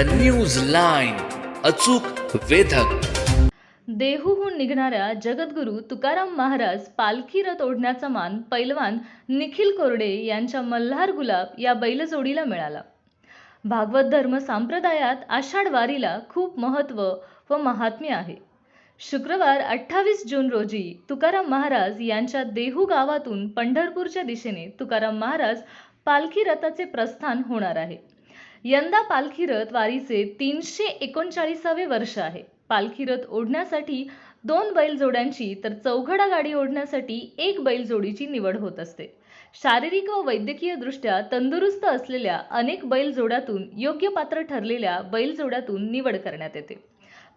The news line अचूक वेधक. देहूहून निघणाऱ्या जगद्गुरू तुकाराम महाराज पालखी रथ ओढण्याचा मान पैलवान निखिल कोरडे यांच्या मल्हार गुलाब या बैलजोडीला मिळाला. भागवत धर्म संप्रदायात आषाढ वारीला खूप महत्त्व व महात्म्य आहे. शुक्रवार अठ्ठावीस जून रोजी तुकाराम महाराज यांच्या देहू गावातून पंढरपूरच्या दिशेने तुकाराम महाराज पालखी रथाचे प्रस्थान होणार आहे. यंदा पालखी रथ वारीचे तीनशे एकोणचाळीसावे वर्ष आहे. पालखी रथ ओढण्यासाठी दोन बैलजोड्यांची तर चौघडा गाडी ओढण्यासाठी एक बैलजोडीची निवड होत असते. शारीरिक व वैद्यकीय दृष्ट्या तंदुरुस्त असलेल्या अनेक बैलजोड्यातून योग्य पात्र ठरलेल्या बैलजोड्यातून निवड करण्यात येते.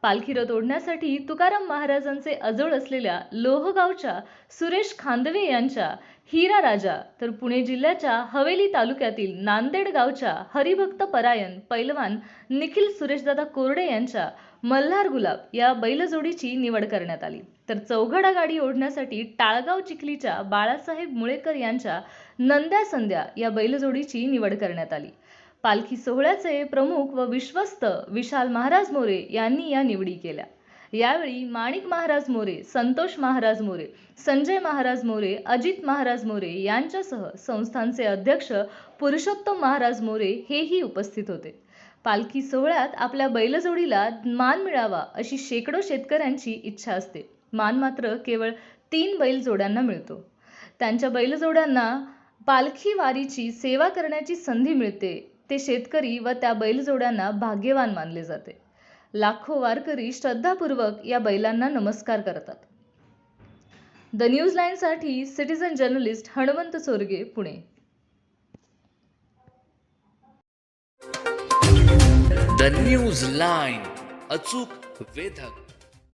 पालखी रथ ओढण्यासाठी तुकाराम महाराजांचे अजोड असलेल्या लोहगावच्या सुरेश खांदवे यांच्या हिरा राजा तर पुणे जिल्ह्याच्या हवेली तालुक्यातील नांदेड गावच्या हरिभक्त परायण पैलवान निखिल सुरेशदादा कोरडे यांच्या मल्हार गुलाब या बैलजोडीची निवड करण्यात आली. तर चौघडा गाडी ओढण्यासाठी टाळगाव चिखलीच्या बाळासाहेब मुळेकर यांच्या नंद्या संध्या या बैलजोडीची निवड करण्यात आली. पालखी सोहळ्याचे प्रमुख व विश्वस्त विशाल महाराज मोरे यांनी या निवडी केल्या. यावेळी माणिक महाराज मोरे संतोष महाराज मोरे संजय महाराज मोरे अजित महाराज मोरे यांच्यासह संस्थांचे अध्यक्ष पुरुषोत्तम महाराज मोरे हेही उपस्थित होते. पालखी सोहळ्यात आपल्या बैलजोडीला मान मिळावा अशी शेकडो शेतकऱ्यांची इच्छा असते. मान मात्र केवळ तीन बैलजोड्यांना मिळतो. त्यांच्या बैलजोड्यांना पालखी वारीची सेवा करण्याची संधी मिळते. ते शेतकरी व त्या बैलजोड्यांना भाग्यवान मानले जाते. लाखो वारकरी श्रद्धापूर्वक या बैलांना नमस्कार करतात. The news लाईनसाठी citizen journalist Hanumant Chorge Pune. The news line अचूक वेधक.